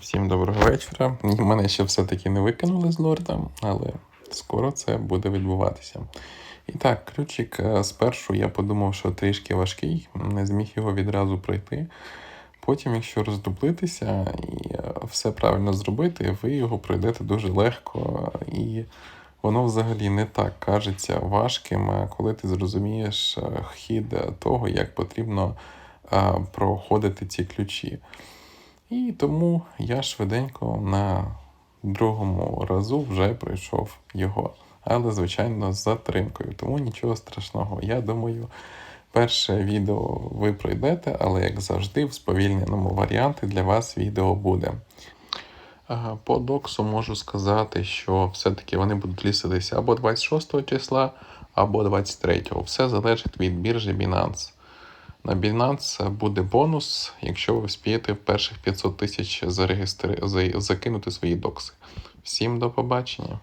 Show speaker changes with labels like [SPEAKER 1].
[SPEAKER 1] Всім доброго вечора. Мене ще все-таки не викинули з лорда, але скоро це буде відбуватися. І так, ключик е, спершу я подумав, що трішки важкий, не зміг його відразу пройти. Потім, якщо роздуплитися і е, все правильно зробити, ви його пройдете дуже легко, і воно взагалі не так кажеться важким, коли ти зрозумієш е, хід того, як потрібно проходити ці ключі. І тому я швиденько на другому разу вже пройшов його. Але, звичайно, з затримкою, тому нічого страшного. Я думаю, перше відео ви пройдете, але як завжди, в сповільненому варіанті для вас відео буде. По доксу можу сказати, що все-таки вони будуть ліситися або 26 числа, або 23. Все залежить від біржі Binance. На Binance буде бонус, якщо ви вспієте в перших 500 тисяч зареєстри... закинути свої докси. Всім до побачення!